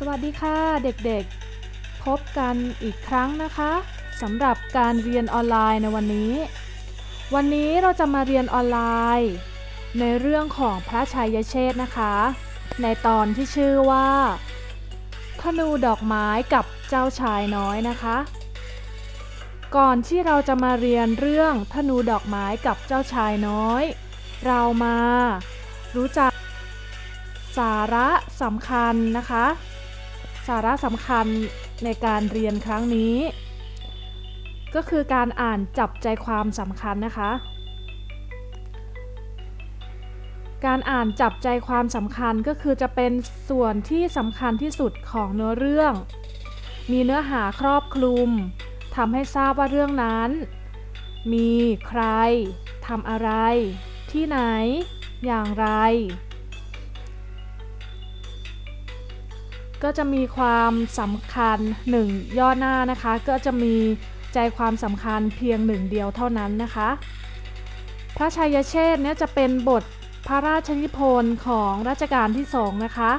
สวัสดีค่ะเด็กๆ พบกันอีกครั้งนะคะสำหรับการเรียนออนไลน์ในวันนี้ วันนี้เราจะมาเรียนออนไลน์ ในเรื่องของพระชัยเชษฐ์นะคะ ในตอนที่ชื่อว่าธนูดอกไม้กับเจ้าชายน้อยนะคะ ก่อนที่เราจะมาเรียนเรื่องธนูดอกไม้กับเจ้าชายน้อย เรามารู้จักสาระสำคัญนะคะ สาระสำคัญในการเรียนครั้งนี้ ก็คือการอ่านจับใจความสำคัญนะคะ การอ่านจับใจความสำคัญก็คือจะเป็นส่วนที่สำคัญที่สุดของเนื้อเรื่อง มีเนื้อหาครอบคลุมทำให้ทราบว่าเรื่องนั้น มีใครทำอะไร ที่ไหน อย่างไร ก็จะมีความสำคัญหนึ่งย่อหน้านะคะ ก็จะมีใจความสำคัญเพียงหนึ่งเดียวเท่านั้นนะคะ พระชัยเชษเนี่ยจะเป็นบทพระราชนิพนธ์ของรัชกาลที่สองนะคะ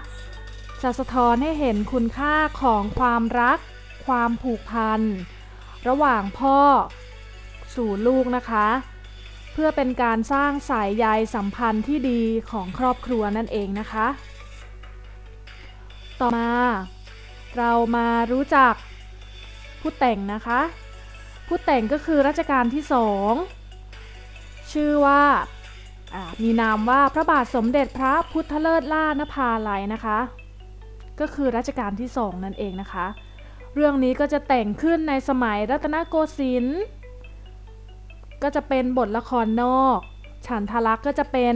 จะสะท้อนให้เห็นคุณค่าของความรัก ความผูกพัน ระหว่างพ่อสู่ลูกนะคะ เพื่อเป็นการสร้างสายใยสัมพันธ์ที่ดีของครอบครัวนั่นเองนะคะ ต่อมา เรามารู้จักผู้แต่งนะคะ ผู้แต่งก็คือรัชกาลที่สองชื่อว่ามีนามว่าพระบาทสมเด็จพระพุทธเลิศล่านภาลัยนะคะ ก็คือรัชกาลที่สองนั่นเองนะคะ เรื่องนี้ก็จะแต่งขึ้นในสมัยรัตนโกสินทร์ก็จะเป็นบทละครนอก ฉันทลักษ์ก็จะเป็น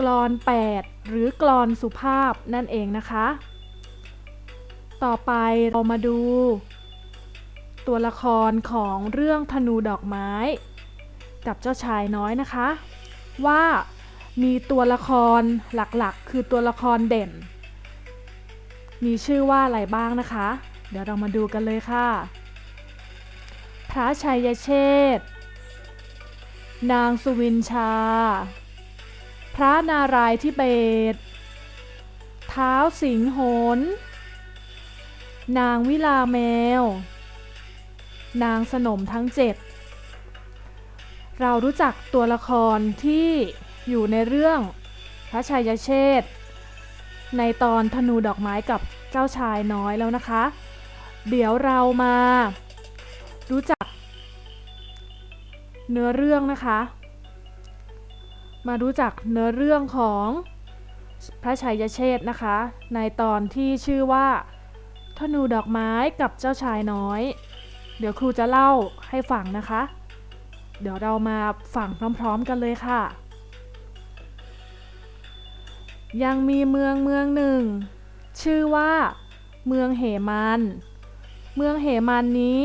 กลอน8 หรือกลอนสุภาพนั่นเองนะคะ ต่อไปเรามาดู ตัวละครของเรื่องธนูดอกไม้ กับเจ้าชายน้อยนะคะ ว่ามีตัวละครหลักๆ คือตัวละครเด่น มีชื่อว่าอะไรบ้างนะคะ เดี๋ยวเรามาดูกันเลยค่ะ พระชัยเชษนางสุวินชา พระนารายณ์ทิเบต เท้าสิงโหน นางวิลาแมว นางสนมทั้งเจ็ด เรารู้จักตัวละครที่อยู่ในเรื่องพระชัยเชษฐ์ในตอนธนูดอกไม้กับเจ้าชายน้อยแล้วนะคะ เดี๋ยวเรามารู้จักเนื้อเรื่องนะคะ มารู้จักเนื้อเรื่องของพระชัยเชษฐ์นะคะ ในตอนที่ชื่อว่าธนูดอกไม้กับเจ้าชายน้อย เดี๋ยวครูจะเล่าให้ฟังนะคะ เดี๋ยวเรามาฟังพร้อมๆกันเลยค่ะ ยังมีเมืองเมืองหนึ่ง ชื่อว่า เมืองเหมัน เมืองเหมันนี้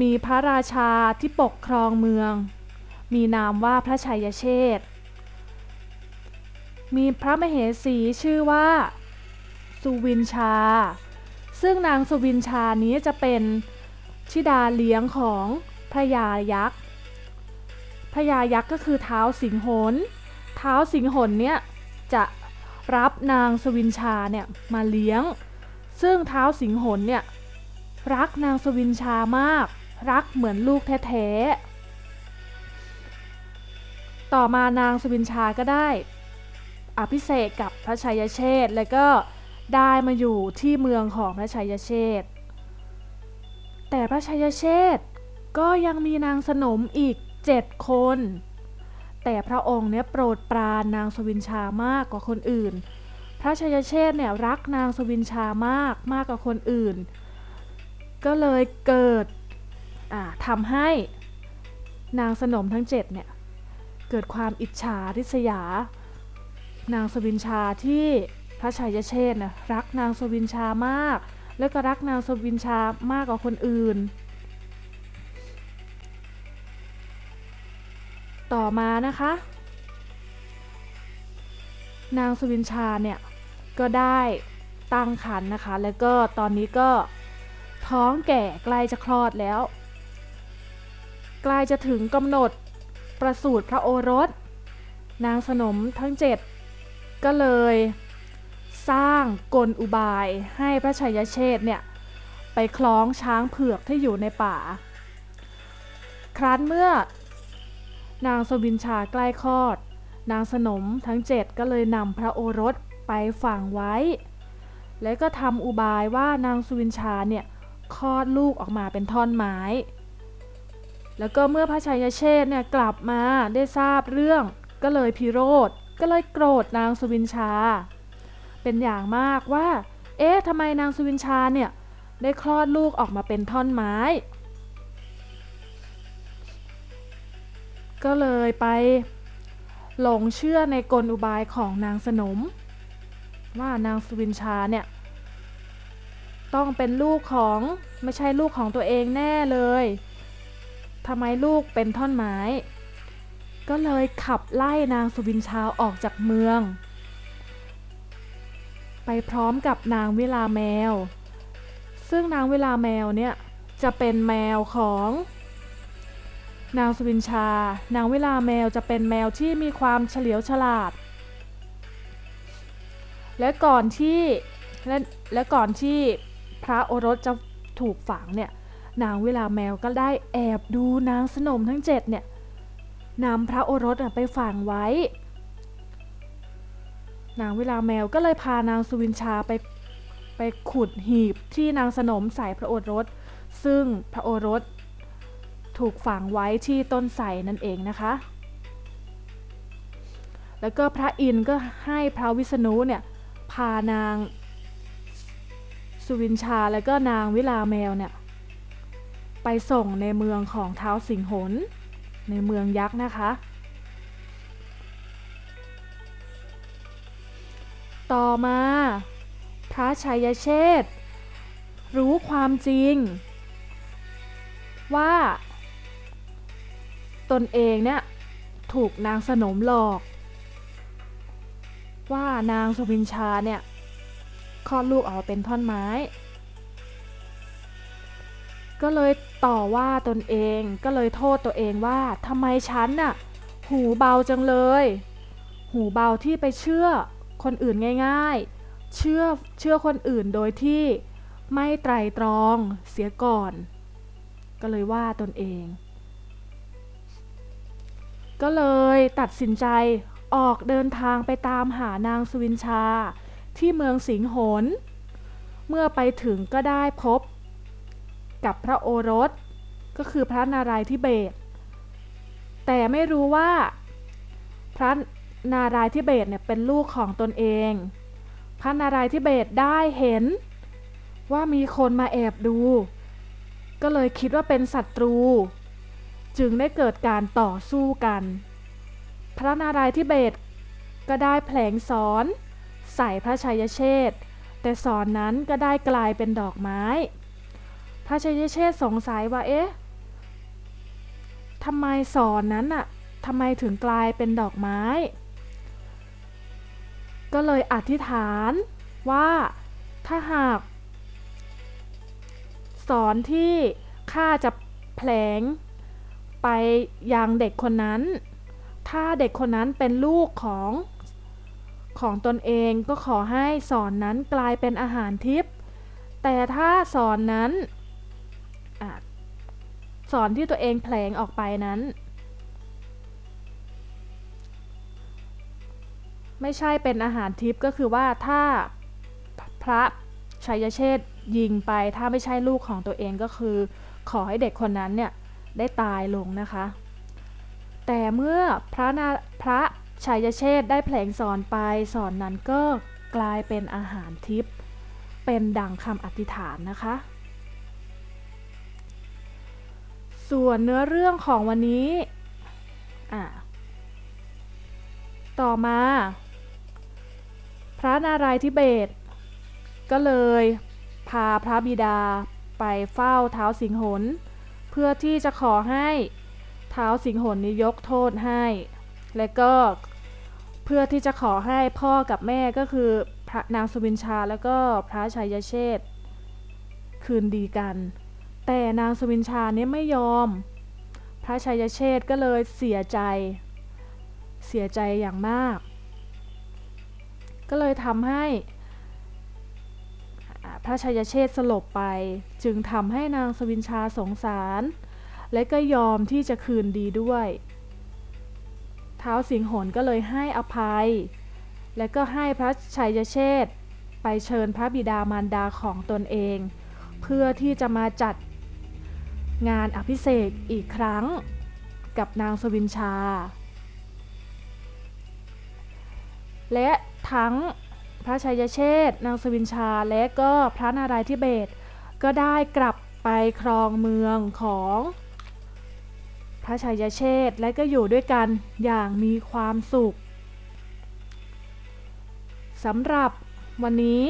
มีพระราชาที่ปกครองเมือง มีนามว่าพระชัยเชษฐ์ มีพระมเหสีชื่อว่า สุวินชา ซึ่งนางสุวินชานี้จะเป็นชิดาเลี้ยงของพระยายักษ์พระยายักษ์ก็คือเท้าสิงหนเท้าสิงหนเนี่ยจะรับนางสวินชาเนี่ยมาเลี้ยง ซึ่งเท้าสิงหนเนี่ยรักนางสวินชามาก รักเหมือนลูกแท้ๆ ต่อมานางสวินชาก็ได้ อภิเษกกับพระชัยเชษฐ์แล้วก็ได้มาอยู่ที่เมืองของพระชัยเชษ์แต่พระชัยเชษ์ก็ยังมีนางสนมอีกเจ็ดคน แต่พระองค์เนี่ยโปรดปรานนางสวินชามากกว่าคนอื่น พระชัยเชษ์เนี่ยรักนางสวินชามากมากกว่าคนอื่น ก็เลยเกิดทำให้นางสนมทั้งเจ็ดเนี่ยเกิดความอิจฉาริษยา นางสวินชาที่พระชัยเชษนะรักนางสวินชามาก แล้วก็รักนางสวินชามากกว่าคนอื่น ต่อมานะคะ นางสวินชาเนี่ยก็ได้ตั้งครรภ์นะคะ แล้วก็ตอนนี้ก็ท้องแก่ใกล้จะคลอดแล้ว ใกล้จะถึงกำหนดประสูติพระโอรส นางสนมทั้งเจ็ด ก็เลยสร้างกลอุบายให้พระชัยเชษ์เนี่ยไปคล้องช้างเผือกที่อยู่ในป่า ครั้นเมื่อนางสวินชาใกล้คลอด นางสนมทั้งเจ็ดก็เลยนำพระโอรสไปฝังไว้ และก็ทำอุบายว่านางสุวินชาเนี่ยคลอดลูกออกมาเป็นท่อนไม้ แล้วก็เมื่อพระชัยเชษ์เนี่ยกลับมาได้ทราบเรื่องก็เลยพิโรธ ก็เลยโกรธนางสุวินชา เป็นอย่างมากว่า เอ๊ะทำไมนางสุวินชาเนี่ยได้คลอดลูกออกมาเป็นท่อนไม้ ก็เลยไปหลงเชื่อในกลอุบายของนางสนม ว่านางสุวินชาเนี่ย ต้องเป็นลูกของไม่ใช่ลูกของตัวเองแน่เลยทำไมลูกเป็นท่อนไม้ ก็เลยขับไล่นางสุวินชาออกจากเมือง ไปพร้อมกับนางเวลาแมว ซึ่งนางเวลาแมวเนี่ยจะเป็นแมวของนางสุวินชา นางเวลาแมวจะเป็นแมวที่มีความเฉลียวฉลาด และก่อนที่และและก่อนที่พระโอรสจะถูกฝังเนี่ย นางเวลาแมวก็ได้แอบดูนางสนมทั้งเจ็ดเนี่ย นำพระโอรสอะไปฝังไว้ นางเวลาแมวก็เลยพานางสุวินชาไปไปขุดหีบที่นางสนมใส่พระโอรส ซึ่งพระโอรสถูกฝังไว้ที่ต้นไทรนั่นเองนะคะ แล้วก็พระอินทร์ก็ให้พระวิษณุเนี่ยพานางสุวินชาแล้วก็นางวิลาแมวเนี่ยไปส่งในเมืองของเท้าวสิงหน ในเมืองยักษ์นะคะ ต่อมา พระชัยเชษรู้ความจริง ว่า ตนเองเนี่ยถูกนางสนมหลอก ว่านางสุวินชาเนี่ยคลอดลูกออกมาเป็นท่อนไม้ ก็เลยต่อว่าตนเองก็เลยโทษตัวเองว่าทำไมฉันน่ะหูเบาจังเลย หูเบาที่ไปเชื่อคนอื่นง่ายๆ เชื่อเชื่อคนอื่นโดยที่ไม่ไตรตรองเสียก่อน ก็เลยว่าตนเอง ก็เลยตัดสินใจออกเดินทางไปตามหานางสุวินชาที่เมืองสิงหน เมื่อไปถึงก็ได้พบ กับพระโอรส ก็คือพระนารายณ์ทิเบตแต่ไม่รู้ว่าพระนารายณ์ทิเบตเนี่ยเป็นลูกของตนเอง พระนารายณ์ทิเบตได้เห็นว่ามีคนมาแอบดู ก็เลยคิดว่าเป็นศัตรู จึงได้เกิดการต่อสู้กัน พระนารายณ์ทิเบตก็ได้แผลงสอน ใส่พระชัยเชษแต่สอนนั้นก็ได้กลายเป็นดอกไม้ ระชัยเชษสงสัยว่าเอ๊ะทำไมสอนนั้นอะทำไมถึงกลายเป็นดอกไม้ ก็เลยอธิษฐานว่าถ้าหาก สอนที่ข้าจะแผลงไปยังเด็กคนนั้น ถ้าเด็กคนนั้นเป็นลูกของของตนเองก็ขอให้สอนนั้นกลายเป็นอาหารทิพย์แต่ถ้าสอนนั้น สอนที่ตัวเองแผลงออกไปนั้น ไม่ใช่เป็นอาหารทิพย์ก็คือว่าถ้าพระชัยเชษยิงไปถ้าไม่ใช่ลูกของตัวเองก็คือ ขอให้เด็กคนนั้นเนี่ยได้ตายลงนะคะ แต่เมื่อพระนาพระชัยเชษได้แผลงสอนไปสอนนั้นก็กลายเป็นอาหารทิพย์เป็นดังคำอธิษฐานนะคะ ส่วนเนื้อเรื่องของวันนี้อะต่อมา พระนารายณ์ทิเบต ก็เลยพาพระบิดาไปเฝ้าเท้าสิงหน เพื่อที่จะขอให้เท้าสิงหนนี้ยกโทษให้ และก็เพื่อที่จะขอให้พ่อกับแม่ก็คือพระนางสุวินชาแล้วก็พระชัยเชษคืนดีกัน แต่นางสวินชาเนี่ยไม่ยอม พระชัยเชษก็เลยเสียใจ เสียใจอย่างมาก ก็เลยทำให้พระชัยเชษสลบไป จึงทำให้นางสวินชาสงสาร และก็ยอมที่จะคืนดีด้วยท้าวสิงหนก็เลยให้อภัย และก็ให้พระชัยเชษไปเชิญพระบิดามารดาของตนเอง เพื่อที่จะมาจัด งานอภิเษกอีกครั้ง กับนางสวินชา และทั้งพระชัยเชษนางสวินชาและก็พระนารายณ์ทิเบต ก็ได้กลับไปครองเมืองของพระชัยเชษและก็อยู่ด้วยกันอย่างมีความสุขสำหรับวันนี้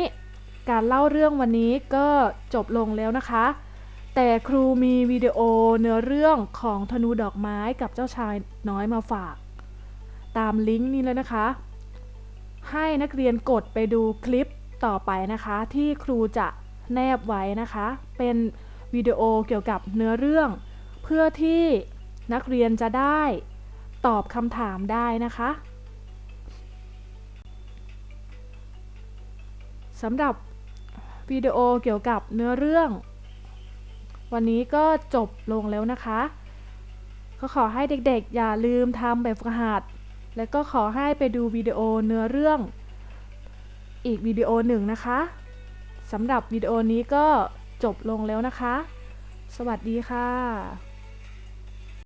การเล่าเรื่องวันนี้ก็จบลงแล้วนะคะ แต่ครูมีวิดีโอเนื้อเรื่องของธนูดอกไม้กับเจ้าชายน้อยมาฝาก ตามลิงก์นี้เลยนะคะ ให้นักเรียนกดไปดูคลิปต่อไปนะคะ ที่ครูจะแนบไว้นะคะ เป็นวิดีโอเกี่ยวกับเนื้อเรื่อง เพื่อที่นักเรียนจะได้ตอบคำถามได้นะคะสำหรับวิดีโอเกี่ยวกับเนื้อเรื่อง วันนี้ก็จบลงแล้วนะคะ ก็ขอให้เด็กๆ อย่าลืมทำแบบฝึกหัด และก็ขอให้ไปดูวิดีโอเนื้อเรื่อง อีกวิดีโอหนึ่งนะคะสำหรับวิดีโอนี้ก็จบลงแล้วนะคะ สวัสดีค่ะ